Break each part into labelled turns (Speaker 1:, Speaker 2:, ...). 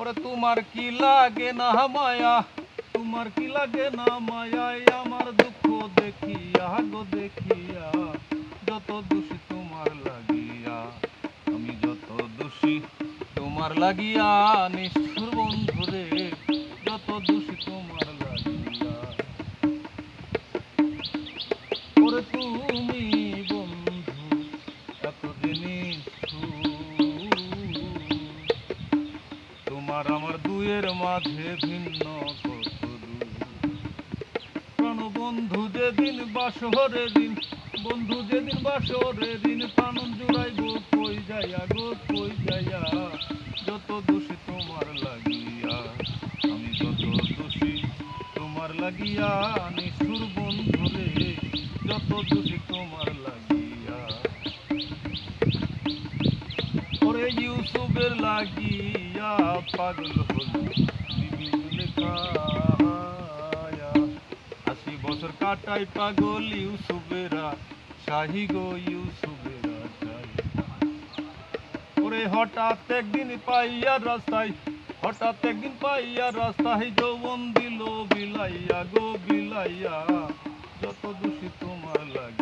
Speaker 1: ওরে তোমার কি লাগে না মায়া তোমার কি লাগে না মায়া আমার দুঃখ দেখিয়া গো দেখিয়া যত দোষী তোমার লাগিয়া আমি যত দোষী তোমার লাগিয়া নিষ্ঠুর বন্ধু রে যত দোষী তোমার লাগিয়া ওরে তুমি বন্ধু এতদিনই আমার দুয়ের মাঝে ভিন্ন কত প্রাণ বন্ধু যেদিন বাসরে দিন, বন্ধু যেদিন বাসরে দিন, প্রাণ জুড়াইব কই যাইয়া গো, কই যাইয়া? যত দোষী তোমার লাগিয়া, আমি যত দোষী তোমার লাগিয়া, নিষ্ঠুর বন্ধু রে, যত দোষী তোমার ওরে ইউসুফের লাগিয়া পাগল আশি বছর কাটাই পাগল ইউসুফেরা, শাহি গো ইউসুফেরা ওরে হঠাৎ একদিন পাইয়া রাস্তায়, হঠাৎ একদিন পাইয়া রাস্তায় যৌবন দিল বিলাইয়া গো বিলাইয়া। যত দোষী তোমার লাগিয়া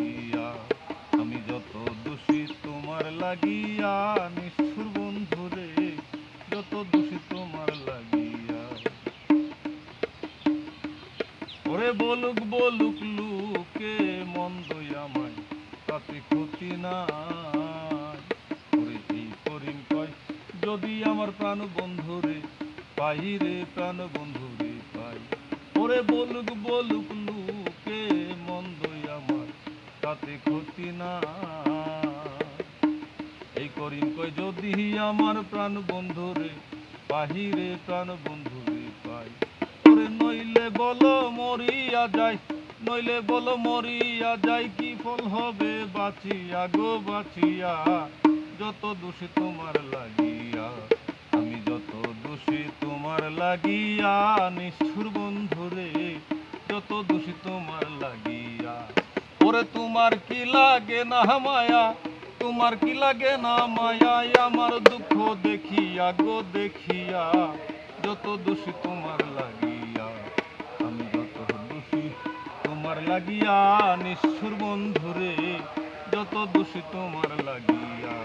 Speaker 1: লাগিয়া, নিষ্ঠুর বন্ধু রে, যত দোষী তোমার লাগিয়া। ওরে বলুক বলুক, লুকে মন্দই আমায়, তাতে ক্ষতি নাই। যদি আমার প্রাণ বন্ধুরে পাই রে প্রাণ বন্ধুরে পাই। ওরে বলুক বলুক, লুকে মন্দই আমার তাতে ক্ষতি না এই করিম কয়, যদি আমার প্রাণ বন্ধুরে বাহিরে প্রাণ বন্ধুরে পাই। ওরে নইলে বলো মরিয়া যাই, নইলে বলো মরিয়া যাই, কি ফল হবে বাঁচিয়া গো, বাঁচিয়া। যত দোষী তোমার লাগিয়া, আমি যত দোষী তোমার লাগিয়া, নিষ্ঠুর বন্ধুরে যত দোষী তোমার লাগিয়া। ওরে তোমার কি লাগে না মায়া তোমার কি লাগে না মায়া আমার দুঃখ দেখিয়া গো, দেখিয়া। যত দোষী তোমার লাগিয়া, আমি যত দোষী তোমার লাগিয়া নিঃসুর বন্ধুরে, যত দোষী তোমার লাগিয়া।